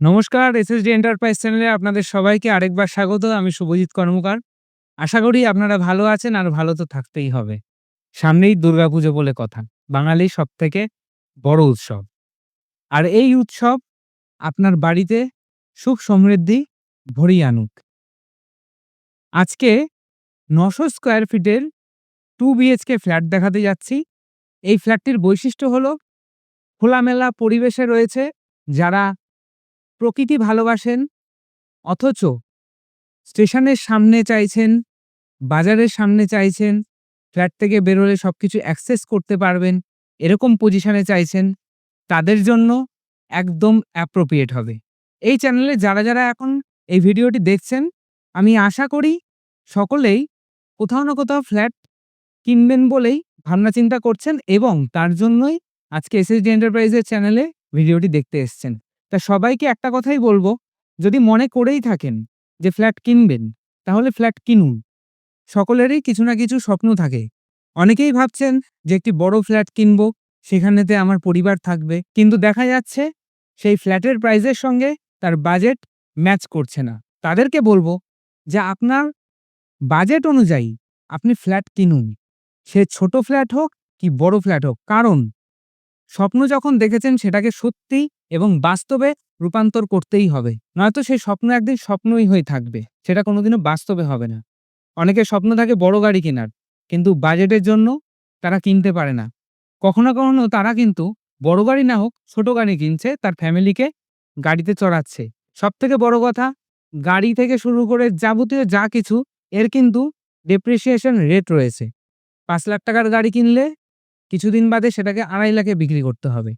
নমস্কার SSD enterprise চ্যানেলে আপনাদের সবাইকে আরেকবার স্বাগত। আমি শুভজিৎ কর্মকার। আশা করি আপনারা ভালো আছেন আর ভালো তো থাকতেই হবে। সামনেই দুর্গাপুজো বলে কথা বাঙালির সব থেকে বড় উৎসব। আর এই উৎসব আপনার বাড়িতে সুখ সমৃদ্ধি ভরিয়ে আনুক। আজকে নশো স্কোয়ার ফিটের টু বিএইচকে ফ্ল্যাট দেখাতে যাচ্ছি। এই ফ্ল্যাটটির বৈশিষ্ট্য হলো খোলামেলা পরিবেশে রয়েছে যারা প্রকৃতি ভালোবাসেন, অথচ স্টেশনের সামনে চাইছেন, বাজারের সামনে চাইছেন, ফ্ল্যাট থেকে বেরোলে সব কিছু অ্যাক্সেস করতে পারবেন, এরকম পজিশনে চাইছেন, তাদের জন্য একদম অ্যাপ্রোপ্রিয়েট হবে। এই চ্যানেলে যারা যারা এখন এই ভিডিওটি দেখছেন, আমি আশা করি সকলেই কোথাও না কোথাও ফ্ল্যাট কিনবেন বলেই ভাবনা চিন্তা করছেন এবং তার জন্যই আজকে এসএসডি এন্টারপ্রাইজের চ্যানেলে ভিডিওটি দেখতে এসছেন। তা সবাইকে একটা কথাই বলব, যদি মনে করেই থাকেন যে ফ্ল্যাট কিনবেন, তাহলে ফ্ল্যাট কিনুন। সকলেরই কিছু না কিছু স্বপ্ন থাকে। অনেকেই ভাবছেন যে একটি বড় ফ্ল্যাট কিনবো, সেখানেতে আমার পরিবার থাকবে, কিন্তু দেখা যাচ্ছে সেই ফ্ল্যাটের প্রাইসের সঙ্গে তার বাজেট ম্যাচ করছে না। তাদেরকে বলব যে আপনার বাজেট অনুযায়ী আপনি ফ্ল্যাট কিনুন। সে ছোট ফ্ল্যাট হোক কি বড় ফ্ল্যাট হোক, কারণ স্বপ্ন যখন দেখেছেন সেটাকে সত্যি এবং বাস্তবে রূপান্তর করতেই হবে। নয়তো সেই স্বপ্ন একদিন স্বপ্নই হয়ে থাকবে, সেটা কোনোদিনও বাস্তবে হবে না। অনেকের স্বপ্ন থাকে বড় গাড়ি কেনার, কিন্তু বাজেটের জন্য তারা কিনতে পারে না। কখনো কখনো তারা কিন্তু বড় গাড়ি না হোক, ছোট গাড়ি কিনছে, তার ফ্যামিলিকে গাড়িতে চড়াচ্ছে। সব থেকে বড় কথা, গাড়ি থেকে শুরু করে যাবতীয় যা কিছু, এর কিন্তু ডেপ্রিসিয়েশন রেট রয়েছে। পাঁচ লাখ টাকার গাড়ি কিনলে কিছুদিন বাদে সেটাকে আড়াই লাখে বিক্রি করতে হবে।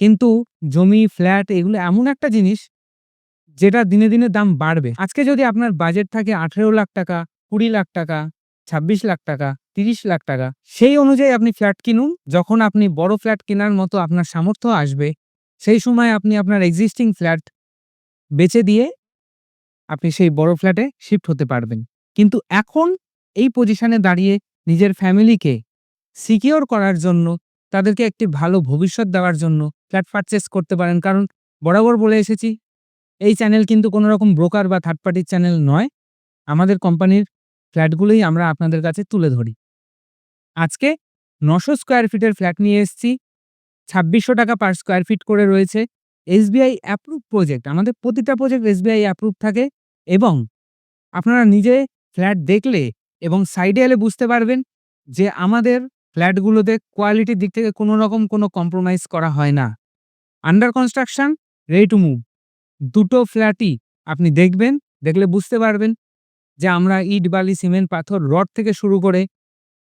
কিন্তু জমি ফ্ল্যাট এগুলো এমন একটা জিনিস, যেটা দিনে দিনে দাম বাড়বে। আজকে যদি আপনার বাজেট থাকে আঠেরো লাখ টাকা, কুড়ি লাখ টাকা, ছাব্বিশ লাখ টাকা, তিরিশ লাখ টাকা, সেই অনুযায়ী আপনি ফ্ল্যাট কিনুন। যখন আপনি বড় ফ্ল্যাট কেনার মতো আপনার সামর্থ্য আসবে, সেই সময় আপনি আপনার এক্সিস্টিং ফ্ল্যাট বেচে দিয়ে আপনি সেই বড় ফ্ল্যাটে শিফট হতে পারবেন। কিন্তু এখন এই পজিশনে দাঁড়িয়ে নিজের ফ্যামিলিকে সিকিওর করার জন্য, তাদেরকে একটি ভালো ভবিষ্যৎ দেওয়ার জন্য ফ্ল্যাট পারচেস করতে পারেন। কারণ বরাবর বলে এসেছি, এই চ্যানেল কিন্তু কোনো রকম ব্রোকার বা থার্ড পার্টির চ্যানেল নয়। আমাদের কোম্পানির ফ্ল্যাটগুলোই আমরা আপনাদের কাছে তুলে ধরি। আজকে নশো স্কোয়ার ফিটের ফ্ল্যাট নিয়ে এসেছি। ছাব্বিশশো টাকা পার স্কোয়ার ফিট করে রয়েছে। এসবিআই অ্যাপ্রুভ প্রজেক্ট আমাদের প্রতিটা প্রজেক্ট এসবিআই অ্যাপ্রুভ থাকে এবং আপনারা নিজে ফ্ল্যাট দেখলে এবং সাইডে এলে বুঝতে পারবেন যে আমাদের ফ্ল্যাটগুলোতে কোয়ালিটির দিক থেকে কোনো রকম কোনো কম্প্রোমাইজ করা হয় না। Under construction ready to move দুটো ফ্ল্যাটই আপনি দেখবেন, দেখলে বুঝতে পারবেন যে আমরা ইট, বালি, সিমেন্ট, পাথর, রড থেকে শুরু করে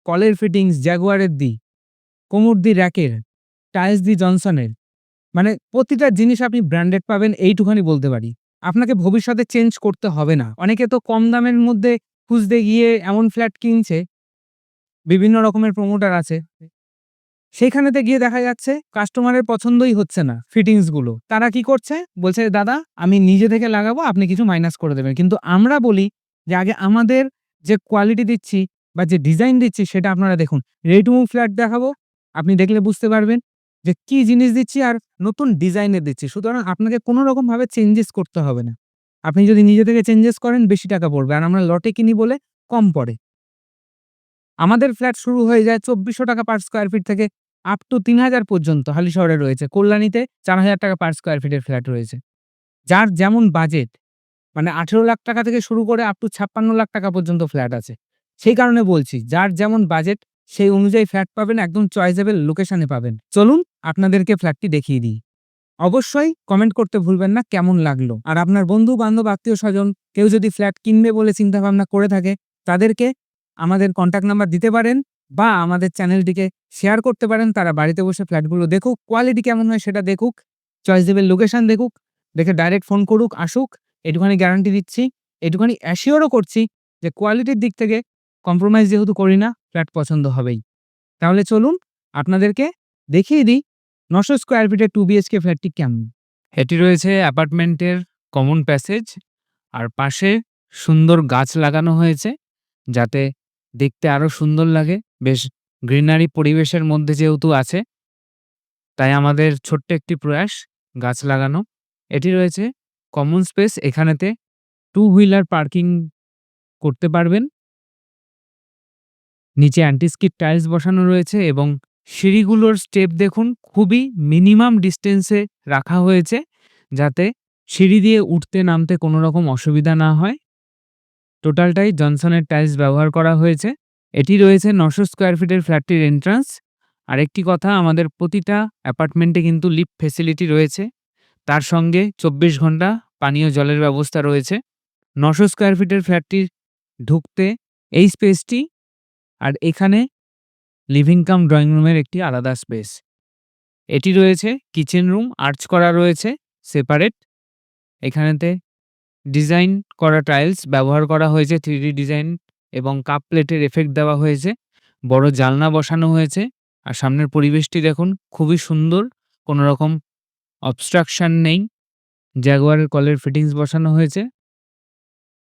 কলের ফিটিংস জ্যাগুয়ারের দি, কোমর দি র্যাকের টাইলস দি জনসনের মানে প্রতিটা জিনিস আপনি ব্র্যান্ডেড পাবেন এইটুখানি বলতে পারি। আপনাকে ভবিষ্যতে চেঞ্জ করতে হবে না। অনেকে তো কম দামের মধ্যে খুঁজতে গিয়ে এমন ফ্ল্যাট কিনছে বিভিন্ন রকমের প্রমোটার আছে। সেইখানেতে গিয়ে দেখা যাচ্ছে কাস্টমারের পছন্দই হচ্ছে না ফিটিংসগুলো তারা কি করছে? বলছে, দাদা, আমি নিজে থেকে লাগাবো, আপনি কিছু মাইনাস করে দেবেন। কিন্তু আমরা বলি যে, আগে আমাদের যে কোয়ালিটি দিচ্ছি বা যে ডিজাইন দিচ্ছি, সেটা আপনারা দেখুন। রেডি মুভ ফ্ল্যাট দেখাবো, আপনি দেখলে বুঝতে পারবেন যে কি জিনিস দিচ্ছি আর নতুন ডিজাইনের দিচ্ছি। সুতরাং আপনাকে কোনো রকমভাবে চেঞ্জেস করতে হবে না। আপনি যদি নিজে থেকে চেঞ্জেস করেন, বেশি টাকা পড়বে। আর আমরা লটে কিনি বলে কম পড়ে। আমাদের ফ্ল্যাট শুরু হয়ে যায় চব্বিশশো টাকা পার স্কোয়ার ফিট থেকে আপ টু তিন হাজার পর্যন্ত হালি শহরে রয়েছে। কল্যাণীতে চার হাজার টাকা পার স্কোয়ার ফিটের ফ্ল্যাট রয়েছে। যার যেমন বাজেট মানে আঠেরো লাখ টাকা থেকে শুরু করে আপ টু ছাপ্পান্ন লাখ টাকা পর্যন্ত ফ্ল্যাট আছে। সেই কারণে বলছি, যার যেমন বাজেট সেই অনুযায়ী ফ্ল্যাট পাবেন, একদম চয়েসেবল লোকেশনে পাবেন। চলুন আপনাদেরকে ফ্ল্যাটটি দেখিয়ে দিই। অবশ্যই কমেন্ট করতে ভুলবেন না, কেমন লাগল? আর আপনার বন্ধু, বান্ধব আত্মীয় স্বজন কেউ যদি ফ্ল্যাট কিনবে বলে চিন্তাভাবনা করে থাকে, তাদেরকে আমাদের কন্ট্যাক্ট নাম্বার দিতে পারেন বা আমাদের চ্যানেলটিকে শেয়ার করতে পারেন। তারা বাড়িতে বসে ফ্ল্যাটগুলো দেখুক কোয়ালিটি কেমন হয় সেটা দেখুক চয়েসেবল লোকেশন দেখুক, দেখে ডাইরেক্ট ফোন করুক, আসুক এটুখানি গ্যারান্টি দিচ্ছি এটুখানি অ্যাসিওরও করছি যে কোয়ালিটির দিক থেকে কম্প্রোমাইজ যেহেতু করি না ফ্ল্যাট পছন্দ হবেই। তাহলে চলুন আপনাদেরকে দেখিয়ে দিই নশো স্কোয়ার ফিটের টু বিএচকে ফ্ল্যাটটি কেমন। এটি রয়েছে অ্যাপার্টমেন্টের কমন প্যাসেজ আর পাশে সুন্দর গাছ লাগানো হয়েছে, যাতে দেখতে আরও সুন্দর লাগে। বেশ গ্রিনারি পরিবেশের মধ্যে যেহেতু আছে, তাই আমাদের ছোট্ট একটি প্রয়াস, গাছ লাগানো। এটি রয়েছে কমন স্পেস এখানেতে টু হুইলার পার্কিং করতে পারবেন। নিচে অ্যান্টি-স্কিড টাইলস বসানো রয়েছে এবং সিঁড়িগুলোর স্টেপ দেখুন, খুবই মিনিমাম ডিসটেন্সে রাখা হয়েছে, যাতে সিঁড়ি দিয়ে উঠতে নামতে কোনো রকম অসুবিধা না হয়। টোটালটাই জনসনের টাইলস ব্যবহার করা হয়েছে। এটি রয়েছে নশো স্কোয়ার ফিটের ফ্ল্যাটটির এন্ট্রান্স আরেকটি কথা, আমাদের প্রতিটা অ্যাপার্টমেন্টে কিন্তু লিফট ফেসিলিটি রয়েছে। তার সঙ্গে চব্বিশ ঘণ্টা পানীয় জলের ব্যবস্থা রয়েছে। নশো স্কোয়ার ফিটের ফ্ল্যাটটি ঢুকতে এই স্পেসটি আর এখানে লিভিং কাম ড্রয়িং রুমের একটি আলাদা স্পেস এটি রয়েছে কিচেন রুম আর্চ করা রয়েছে সেপারেট এখানেতে ডিজাইন করা টাইলস ব্যবহার করা হয়েছে, থ্রি ডিজাইন এবং কাপ প্লেটের এফেক্ট দেওয়া হয়েছে। বড় জালনা বসানো হয়েছে আর সামনের পরিবেশটি দেখুন খুবই সুন্দর, কোনো রকম অবস্ট্রাকশন নেই। জাগুয়ারের কলের ফিটিংস বসানো হয়েছে।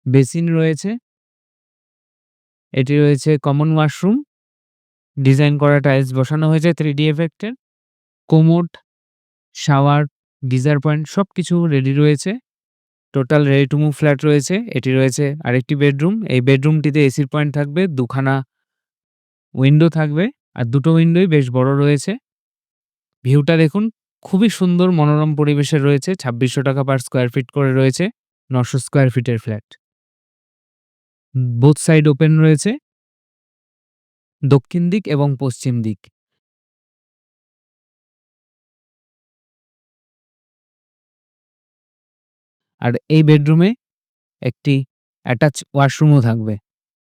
বেসিন রয়েছে। এটি রয়েছে কমন ওয়াশরুম ডিজাইন করা টাইলস বসানো হয়েছে থ্রি ডি এফেক্টের কোমোড শাওয়ার গিজার পয়েন্ট সব কিছু রেডি রয়েছে। Total ready to move flat রয়েছে, এটি রয়েছে আরেকটি বেডরুম এই বেডরুমটিতে এসির পয়েন্ট থাকবে, দুখানা উইন্ডো থাকবে, আর দুটো উইন্ডোই বেশ বড় রয়েছে। ভিউটা দেখুন, খুবই সুন্দর মনোরম পরিবেশে রয়েছে, ছাব্বিশশো টাকা পার স্কোয়ার ফিট করে রয়েছে, নশো স্কোয়ার ফিটের ফ্ল্যাট বোথ সাইড ওপেন রয়েছে, দক্ষিণ দিক এবং পশ্চিম দিক। আর এই বেডরুমে একটি অ্যাটাচ ওয়াশরুমও থাকবে।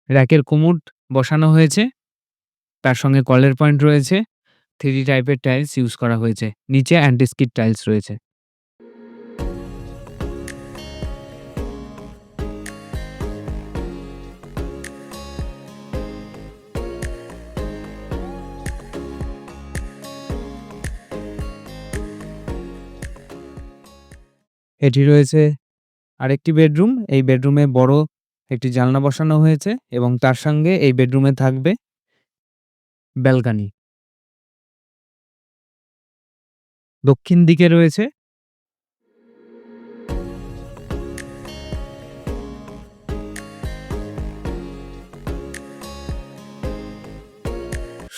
র্যাকের কোমোড বসানো হয়েছে, তার সঙ্গে কলের পয়েন্ট রয়েছে থ্রি টাইপের টাইলস ইউজ করা হয়েছে, নিচে অ্যান্টিস্কিড টাইলস রয়েছে। এটি রয়েছে আরেকটি বেডরুম। এই বেডরুমে বড় একটি জানলা বসানো হয়েছে এবং তার সঙ্গে এই বেডরুমে থাকবে ব্যালকানি। দক্ষিণ দিকে রয়েছে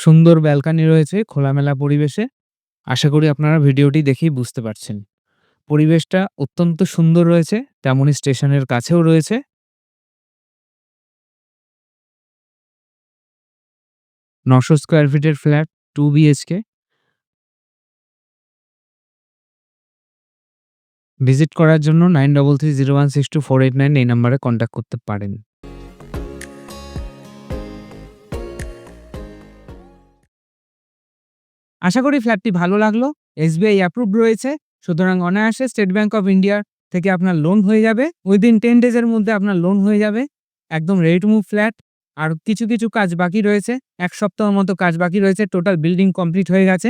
সুন্দর ব্যালকানি রয়েছে খোলামেলা পরিবেশে। আশা করি আপনারা ভিডিওটি দেখেই বুঝতে পারছেন। পরিবেশটা অত্যন্ত সুন্দর রয়েছে তেমনই স্টেশনের কাছেও রয়েছে। নশো স্কোয়ার ফিটের ফ্ল্যাট, টু বিএইচকে ভিজিট করার জন্য nine double three zero one six two four eight nine এই নাম্বারে কন্ট্যাক্ট করতে পারেন। আশা করি ফ্ল্যাটটি ভালো লাগল এসবিআই অ্যাপ্রুভ রয়েছে। সুতরাং অনায়াসে স্টেট ব্যাঙ্ক অফ ইন্ডিয়ার থেকে আপনার লোন হয়ে যাবে। উইদিন টেন ডেজের মধ্যে আপনার লোন হয়ে যাবে। একদম রেডি টু মুভ ফ্ল্যাট আর কিছু কিছু কাজ বাকি রয়েছে। এক সপ্তাহ মতো কাজ বাকি রয়েছে। টোটাল বিল্ডিং কমপ্লিট হয়ে গেছে।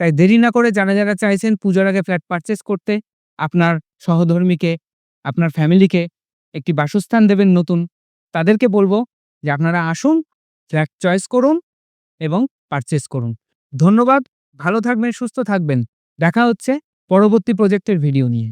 তাই দেরি না করে যারা যারা চাইছেন পুজোর আগে ফ্ল্যাট পারচেস করতে, আপনার সহধর্মীকে, আপনার ফ্যামিলিকে একটি বাসস্থান দেবেন নতুন। তাদেরকে বলব যে আপনারা আসুন ফ্ল্যাট চয়েস করুন এবং পারচেস করুন। ধন্যবাদ। ভালো থাকবেন, সুস্থ থাকবেন। দেখা হচ্ছে পরবর্তী প্রজেক্টের ভিডিও নিয়ে।